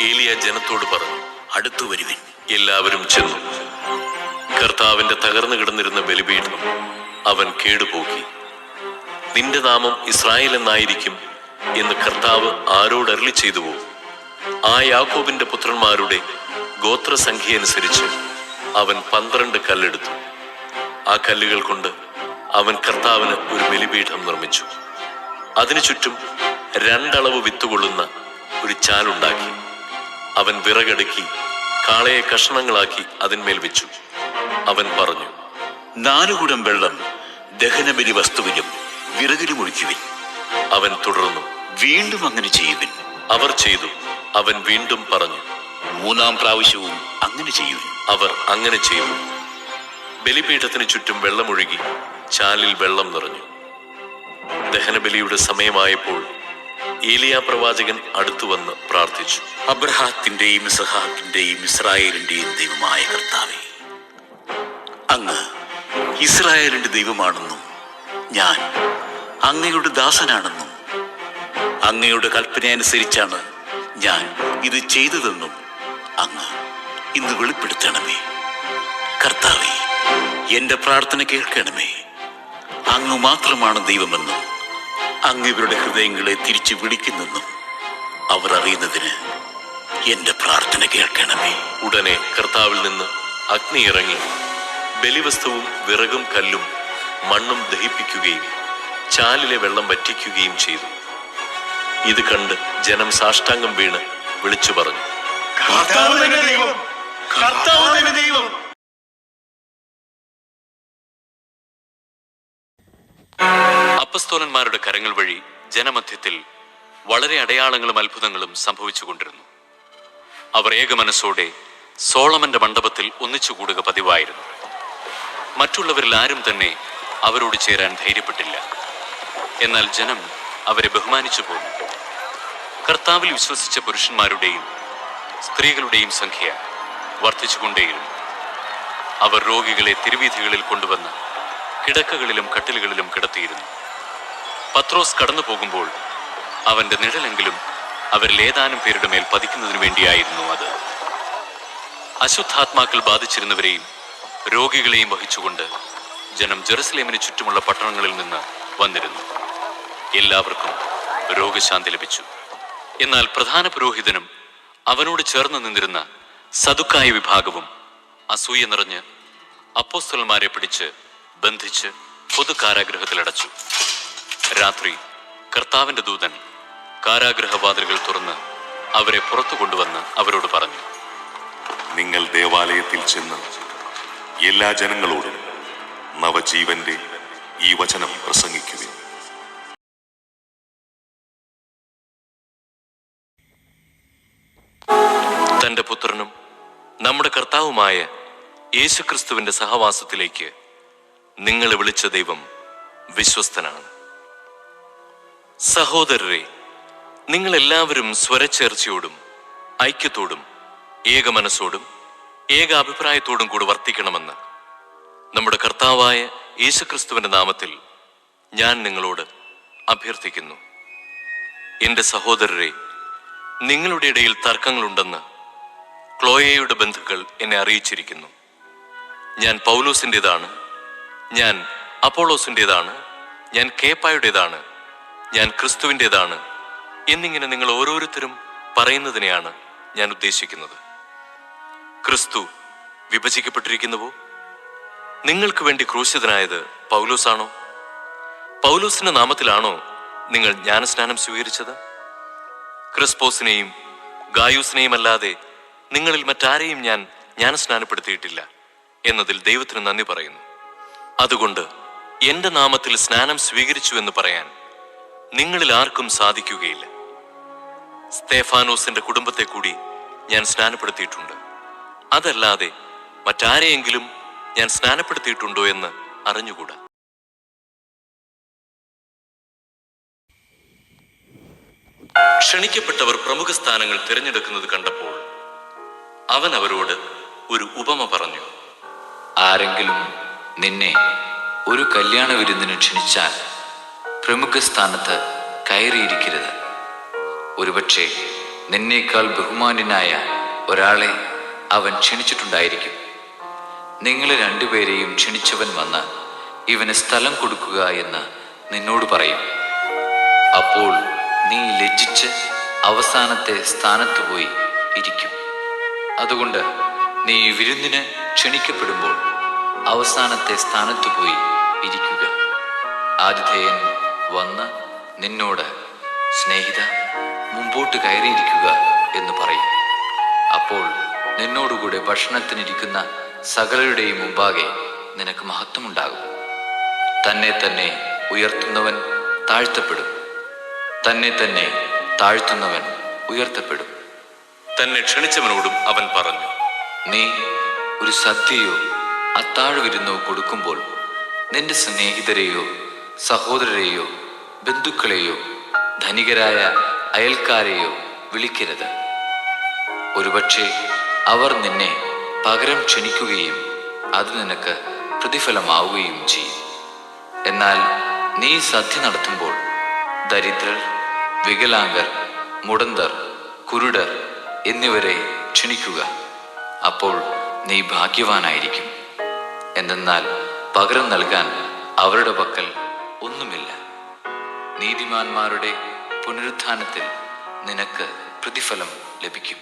ഏലിയ ജനത്തോട് പറഞ്ഞു അടുത്തു വരുവിൻ. എല്ലാവരും ചെന്നു. കർത്താവിന്റെ തകർന്നു കിടന്നിരുന്ന ബലിപീഠം അവൻ കേടുപോക്കി. നിന്റെ നാമം ഇസ്രായേൽ എന്നായിരിക്കും എന്ന് കർത്താവ് ആരോട് അരളി ചെയ്തുവോ? ആ യാക്കോബിന്റെ പുത്രന്മാരുടെ ഗോത്രസംഖ്യ അനുസരിച്ച് അവൻ പന്ത്രണ്ട് കല്ലെടുത്തു. ആ കല്ലുകൾ കൊണ്ട് അവൻ കർത്താവിന് ഒരു ബലിപീഠം നിർമ്മിച്ചു. അതിനു ചുറ്റും രണ്ടളവ് വിത്തുകൊള്ളുന്ന ഒരു ചാലുണ്ടാക്കി. അവൻ വിറകടുക്കി കാളയെ കഷ്ണങ്ങളാക്കി അതിന്മേൽ വെച്ചു. അവൻ പറഞ്ഞു നാലുകുടം വെള്ളം ദഹനബലി വസ്തുവിലും വിറകിലും ഒഴിക്കുവിൻ. അവൻ തുടർന്നു വീണ്ടും അങ്ങനെ ചെയ്യുവിൻ. അവർ ചെയ്തു. അവൻ വീണ്ടും പറഞ്ഞു മൂന്നാം പ്രാവശ്യവും അങ്ങനെ ചെയ്യുവിൻ. അവർ അങ്ങനെ ചെയ്തു. ബലിപീഠത്തിന് ചുറ്റും വെള്ളമൊഴുകി ചാലിൽ വെള്ളം നിറഞ്ഞു. ദഹനബലിയുടെ സമയമായപ്പോൾ ഏലിയ പ്രവാചകൻ അടുത്തു വന്ന് പ്രാർത്ഥിച്ചു. അബ്രഹാത്തിന്റെയും ഇസഹാക്കിന്റെയും ഇസ്രായേലിന്റെയും ദൈവമായ കർത്താവെ അങ്ങ് ഇസ്രായേലിന്റെ ദൈവമാണെന്നും ഞാൻ അങ്ങയുടെ ദാസനാണെന്നും അങ്ങയുടെ കൽപ്പന അനുസരിച്ചാണ് ഞാൻ ഇത് ചെയ്തതെന്നും അങ്ങ് ഇന്ന് വെളിപ്പെടുത്തണമേ. കർത്താവെ എന്റെ പ്രാർത്ഥന കേൾക്കണമേ. അങ്ങ് മാത്രമാണ് ദൈവമെന്നും അങ്ങ് ഇവരുടെ ഹൃദയങ്ങളെ തിരിച്ചു വിളിക്കുന്നെന്നും അവർ അറിയുന്നതിന് എന്റെ പ്രാർത്ഥന കേൾക്കണമേ. ഉടനെ കർത്താവിൽ നിന്ന് അഗ്നി ഇറങ്ങി. ബലിവസ്തുവും വിറകും കല്ലും മണ്ണും ദഹിപ്പിക്കുകയും ചാലിലെ വെള്ളം വറ്റിക്കുകയും ചെയ്തു. ഇത് കണ്ട് ജനം സാഷ്ടാംഗം വീണ് വിളിച്ചു പറഞ്ഞു അപ്പസ്തോലന്മാരുടെ കരങ്ങൾ വഴി ജനമധ്യത്തിൽ വളരെ അടയാളങ്ങളും അത്ഭുതങ്ങളും സംഭവിച്ചുകൊണ്ടിരുന്നു അവർ ഏകമനസ്സോടെ സോളമന്റെ മണ്ഡപത്തിൽ ഒന്നിച്ചുകൂടുക പതിവായിരുന്നു. മറ്റുള്ളവരിൽ ആരും തന്നെ അവരോട് ചേരാൻ ധൈര്യപ്പെട്ടില്ല. എന്നാൽ ജനം അവരെ ബഹുമാനിച്ചു പോന്നു. കർത്താവിൽ വിശ്വസിച്ച പുരുഷന്മാരുടെയും സ്ത്രീകളുടെയും സംഖ്യ വർദ്ധിച്ചുകൊണ്ടേയിരുന്നു. അവർ രോഗികളെ തിരുവീഥികളിൽ കൊണ്ടുവന്ന് കിടക്കകളിലും കട്ടിലുകളിലും കിടത്തിയിരുന്നു. പത്രോസ് കടന്നു പോകുമ്പോൾ അവന്റെ നിഴലെങ്കിലും അവരിൽ ഏതാനും പേരുടെ മേൽ പതിക്കുന്നതിനു വേണ്ടിയായിരുന്നു അത്. അശുദ്ധാത്മാക്കൾ ബാധിച്ചിരുന്നവരെയും രോഗികളെയും വഹിച്ചുകൊണ്ട് ജനം ജെറുസലേമിന് ചുറ്റുമുള്ള പട്ടണങ്ങളിൽ നിന്ന് വന്നിരുന്നു. എല്ലാവർക്കും രോഗശാന്തി ലഭിച്ചു. എന്നാൽ പ്രധാന പുരോഹിതനും അവനോട് ചേർന്ന് നിന്നിരുന്ന സതുക്കായ വിഭാഗവും അസൂയ നിറഞ്ഞ് അപ്പോസ്തലന്മാരെ പിടിച്ച് ബന്ധിച്ച് പൊതു കാരാഗൃഹത്തിലടച്ചു രാത്രി കർത്താവിന്റെ ദൂതൻ കാരാഗ്രഹവാതിലുകൾ തുറന്ന് അവരെ പുറത്തു കൊണ്ടുവന്ന് അവരോട് പറഞ്ഞു നിങ്ങൾ ദേവാലയത്തിൽ ചെന്ന് എല്ലാ ജനങ്ങളോടും നവജീവന്റെ ഈ വചനം പ്രസംഗിക്കുക തന്റെ പുത്രനും നമ്മുടെ കർത്താവുമായ യേശുക്രിസ്തുവിന്റെ സഹവാസത്തിലേക്ക് നിങ്ങളെ വിളിച്ച ദൈവം വിശ്വസ്തനാണ്. സഹോദരരെ നിങ്ങൾ എല്ലാവരും സ്വരച്ചേർച്ചയോടും ഐക്യത്തോടും ഏക മനസ്സോടും ഏക അഭിപ്രായത്തോടും കൂടി വർത്തിക്കണമെന്ന് നമ്മുടെ കർത്താവായ യേശുക്രിസ്തുവിന്റെ നാമത്തിൽ ഞാൻ നിങ്ങളോട് അഭ്യർത്ഥിക്കുന്നു. എന്റെ സഹോദരരെ നിങ്ങളുടെ ഇടയിൽ തർക്കങ്ങളുണ്ടെന്ന് ക്ലോയയുടെ ബന്ധുക്കൾ എന്നെ അറിയിച്ചിരിക്കുന്നു. ഞാൻ പൗലോസിന്റെതാണ് ഞാൻ അപ്പോളോസിന്റെതാണ് ഞാൻ കേപ്പായുടേതാണ് ഞാൻ ക്രിസ്തുവിന്റെതാണ്. എന്നിങ്ങനെ നിങ്ങൾ ഓരോരുത്തരും പറയുന്നതിനെയാണ് ഞാൻ ഉദ്ദേശിക്കുന്നത്. ക്രിസ്തു വിഭജിക്കപ്പെട്ടിരിക്കുന്നുവോ? നിങ്ങൾക്ക് വേണ്ടി ക്രൂശിതനായത് പൗലോസാണോ? പൗലോസിന്റെ നാമത്തിലാണോ നിങ്ങൾ ജ്ഞാനസ്നാനം സ്വീകരിച്ചത്? ക്രിസ്പോസിനെയും ഗായൂസിനെയും അല്ലാതെ നിങ്ങളിൽ മറ്റാരെയും ഞാൻ ജ്ഞാനസ്നാനപ്പെടുത്തിയിട്ടില്ല എന്നതിൽ ദൈവത്തിന് നന്ദി പറയുന്നു. അതുകൊണ്ട് എന്റെ നാമത്തിൽ സ്നാനം സ്വീകരിച്ചു എന്ന് പറയാൻ നിങ്ങളിൽ ആർക്കും സാധിക്കുകയില്ല. സ്തേഫാനോസിന്റെ കുടുംബത്തെ കൂടി ഞാൻ സ്നാനപ്പെടുത്തിയിട്ടുണ്ട്. അതല്ലാതെ മറ്റാരെയെങ്കിലും ഞാൻ സ്നാനപ്പെടുത്തിയിട്ടുണ്ടോ എന്ന് അറിഞ്ഞുകൂടാ. ക്ഷണിക്കപ്പെട്ടവർ പ്രമുഖ സ്ഥാനങ്ങൾ തിരഞ്ഞെടുക്കുന്നത് കണ്ടപ്പോൾ അവൻ അവരോട് ഒരു ഉപമ പറഞ്ഞു. ആരെങ്കിലും നിന്നെ ഒരു കല്യാണ വിരുന്നിന് ക്ഷണിച്ചാൽ പ്രമുഖ സ്ഥാനത്ത് കയറിയിരിക്കരുത്. ഒരുപക്ഷെ നിന്നേക്കാൾ ബഹുമാന്യനായ ഒരാളെ അവൻ ക്ഷണിച്ചിട്ടുണ്ടായിരിക്കും. നിങ്ങളെ രണ്ടുപേരെയും ക്ഷണിച്ചവൻ വന്ന് ഇവന് സ്ഥലം കൊടുക്കുക എന്ന് നിന്നോട് പറയും. അപ്പോൾ നീ ലജ്ജിച്ച് അവസാനത്തെ സ്ഥാനത്ത് പോയി ഇരിക്കും. അതുകൊണ്ട് നീ വിരുന്നിന് ക്ഷണിക്കപ്പെടുമ്പോൾ അവസാനത്തെ സ്ഥാനത്ത് പോയി ഇരിക്കുക. ആതിഥേയൻ വന്ന് നിന്നോട് സ്നേഹിത മുമ്പോട്ട് കയറിയിരിക്കുക എന്ന് പറയും. അപ്പോൾ നിന്നോടുകൂടെ ഭക്ഷണത്തിനിരിക്കുന്ന സകലരുടെയും മുമ്പാകെ നിനക്ക് മഹത്വമുണ്ടാകും. തന്നെ തന്നെ ഉയർത്തുന്നവൻ താഴ്ത്തപ്പെടും. തന്നെ തന്നെ താഴ്ത്തുന്നവൻ ഉയർത്തപ്പെടും. തന്നെ ക്ഷണിച്ചവനോടും അവൻ പറഞ്ഞു നീ ഒരു സദ്യയോ അത്താഴവിരുന്നോ കൊടുക്കുമ്പോൾ നിന്റെ സ്നേഹിതരെയോ സഹോദരരെയോ ബന്ധുക്കളെയോ ധനികരായ അയൽക്കാരെയോ വിളിക്കരുത്. ഒരുപക്ഷെ അവർ നിന്നെ പകരം ക്ഷണിക്കുകയും അത് നിനക്ക് പ്രതിഫലമാവുകയും ചെയ്യും. എന്നാൽ നീ സദ്യ നടത്തുമ്പോൾ ദരിദ്രർ വികലാംഗർ മുടന്തർ കുരുടർ എന്നിവരെ ക്ഷണിക്കുക. അപ്പോൾ നീ ഭാഗ്യവാനായിരിക്കും. എന്തെന്നാൽ പകരം നൽകാൻ അവരുടെ പക്കൽ ഒന്നുമില്ല. നീതിമാന്മാരുടെ പുനരുത്ഥാനത്തിൽ നിനക്ക് പ്രതിഫലം ലഭിക്കും.